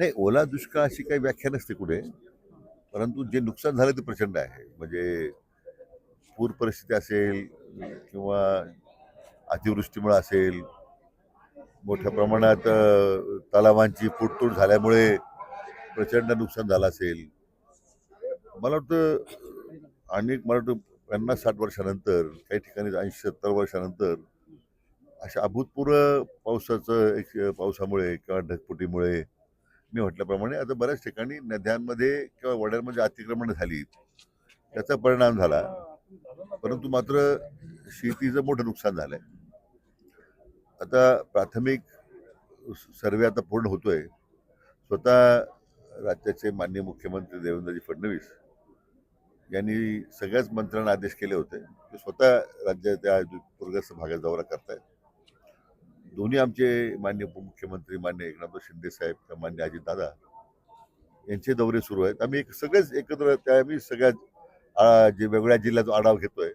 नाही ओला दुष्काळ अशी काही व्याख्या नसते कुठे. परंतु जे नुकसान झालं ते प्रचंड आहे. म्हणजे पूर परिस्थिती असेल किंवा अतिवृष्टीमुळे असेल मोठ्या प्रमाणात तलावांची फुटतूट झाल्यामुळे प्रचंड नुकसान झालं असेल. मला वाटतं अनेक मला वाटतं पन्नास साठ वर्षानंतर काही ठिकाणी ऐंशी सत्तर वर्षानंतर अशा अभूतपूर्व पावसाचं एक पावसामुळे किंवा ढगफुटीमुळे मी म्हटल्याप्रमाणे आता बऱ्याच ठिकाणी नद्यांमध्ये किंवा वड्यांमध्ये अतिक्रमण झाली. त्याचा परिणाम झाला. परंतु मात्र शेतीचं मोठं नुकसान झालं आहे आता प्राथमिक सर्वे आता पूर्ण होतोय. स्वतः राज्याचे माननीय मुख्यमंत्री देवेंद्रजी फडणवीस यांनी सगळ्याच मंत्र्यांना आदेश केले होते. ते स्वतः राज्याच्या पूरग्रस्त भागात दौरा करतायत. दोन्ही आमचे मान्य उपमुख्यमंत्री मान्य एकनाथ शिंदे साहेब किंवा मान्य अजितदादा यांचे दौरे सुरू आहेत. आम्ही एक सगळेच एकत्र त्या आम्ही सगळ्या आ, जे वेगवेगळ्या जिल्ह्याचा आढावा घेतोय.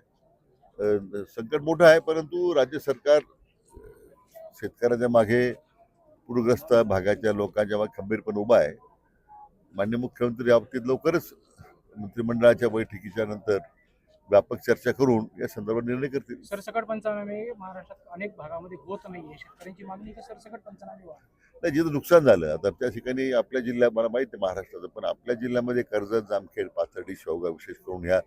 आहे संकट मोठं आहे परंतु राज्य सरकार शेतकऱ्याच्या मागे पूरग्रस्त भागाच्या लोकांच्या मागे खंबीरपणे उभा आहे. मान्य मुख्यमंत्री या बाबतीत लवकरच मंत्रिमंडळाच्या बैठकीच्या नंतर व्यापक चर्चा करून या संदर्भात निर्णय करतील. सरसकट पंचनामे महाराष्ट्रात अनेक भागामध्ये होत नाहीये. शेतकऱ्यांची मागणी आहे की सरसकट पंचनामे नाही जिथं नुकसान झालं आता त्या ठिकाणी आपल्या जिल्ह्यात मला माहिती आहे महाराष्ट्राचं पण आपल्या जिल्ह्यामध्ये कर्जत जामखेड पाथर्डी शेवगाव विशेष करून ह्या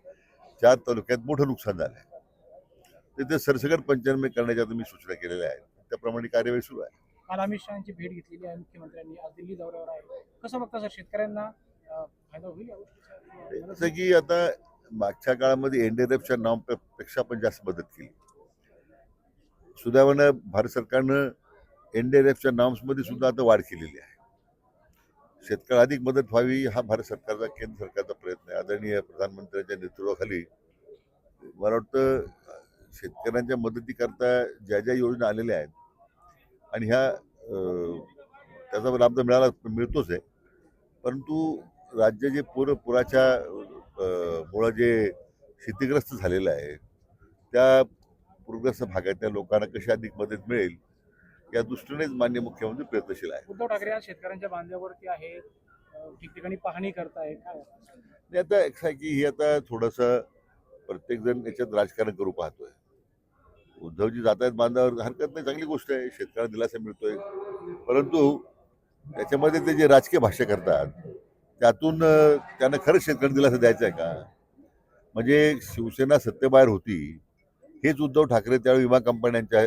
चार तालुक्यात मोठं नुकसान झालं आहे तिथे सरसकट पंचनामे करण्याच्या आता मी सूचना केलेल्या आहेत. त्याप्रमाणे कार्यवाही सुरू आहे. काल अमित शहाची भेट घेतलेली आहे मुख्यमंत्र्यांनी. आज दिल्ली दौऱ्यावर आहे. कसं बघता सर शेतकऱ्यांना फायदा होईल की आता मागच्या काळामध्ये एन डी आर एफच्या नावापेक्षा पण जास्त मदत केली. सुदैवानं भारत सरकारनं एन डी एफच्या नॉर्म्समध्ये सुद्धा आता वाढ केलेली आहे. शेतकऱ्याला अधिक मदत व्हावी हा भारत सरकारचा केंद्र सरकारचा प्रयत्न आहे. आदरणीय प्रधानमंत्र्यांच्या नेतृत्वाखाली मला वाटतं शेतकऱ्यांच्या मदतीकरता ज्या ज्या योजना आलेल्या आहेत आणि ह्या त्याचा लाभ तर मिळाला मिळतोच आहे. परंतु राज्य जे पूर पुराच्या मुळं जे क्षतिग्रस्त झालेलं आहे त्या पूरग्रस्त भागातल्या लोकांना कशी अधिक मदत मिळेल या दृष्टीनेच मान्य मुख्यमंत्री प्रयत्नशील आहे उद्धव ठाकरे आज शेतकऱ्यांच्या बांध्यावरती आहेत अं, ठिकठिकाणी पाहणी वाटतं? आणि आता आहे की हे आता थोडंसं प्रत्येकजण याच्यात राजकारण करू पाहतोय. उद्धवजी जात आहेत बांधावर हरकत नाही चांगली गोष्ट आहे शेतकऱ्यांना दिलासा मिळतोय. परंतु त्याच्यामध्ये ते जे राजकीय भाष्य करतात त्यातून त्यांना खरंच शेतकरी दिलासा द्यायचा आहे का? म्हणजे शिवसेना सत्तेबाहेर होती हेच उद्धव ठाकरे त्यावेळी विमा कंपन्यांच्या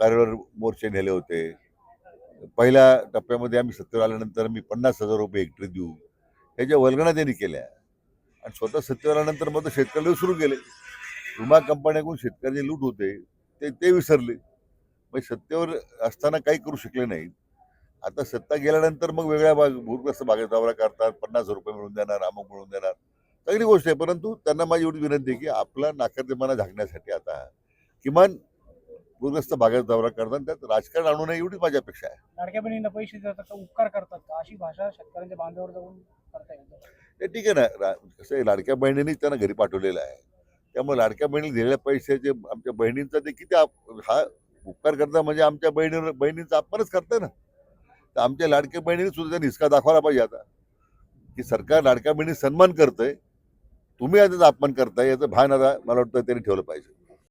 कार्यावर मोर्चे नेले होते. पहिल्या टप्प्यामध्ये आम्ही सत्तेवर आल्यानंतर मी पन्नास हजार रुपये हेक्टरी देऊ ह्याच्या वल्गणा त्यांनी केल्या. आणि स्वतः सत्तेवर आल्यानंतर मग शेतकऱ्याला सुरू केले विमा कंपन्याकडून शेतकऱ्याचे लूट होते ते ते विसरले. मग सत्तेवर असताना काही करू शकले नाहीत. आता सत्ता गेल्यानंतर मग वेगळ्या भाग भूरग्रस्त भागात दौरा करतात पन्नास रुपये मिळून देणार अमुक मिळून देणार. चांगली गोष्ट आहे परंतु त्यांना माझी एवढी विनंती आहे की आपला नाकारदेपणा झाकण्यासाठी आता किमान पूरग्रस्त भागात दौरा करताना त्यात राजकारण आणू नये एवढीच माझी अपेक्षा आहे. लाडक्या बहिणींना पैसे देतात उपकार करतात का? अशी भाषा शेतकऱ्यांच्या बांध्यावर जाऊन करता येईल ठीक आहे ना रा- कसं आहे लाडक्या बहिणींनीच त्यांना घरी पाठवलेलं आहे. त्यामुळे लाडक्या बहिणी दिलेल्या पैशाचे आमच्या बहिणींचा ते किती आप- हा उपकार करता म्हणजे आमच्या बहिणी बहिणींचा अपमानच करताय ना. तर आमच्या लाडक्या बहिणीने सुद्धा त्यांनी हिसका दाखवायला पाहिजे आता. की सरकार लाडक्या बहिणी सन्मान करतंय तुम्ही आता अपमान करताय याचं भान आता मला वाटतं त्यांनी ठेवलं पाहिजे.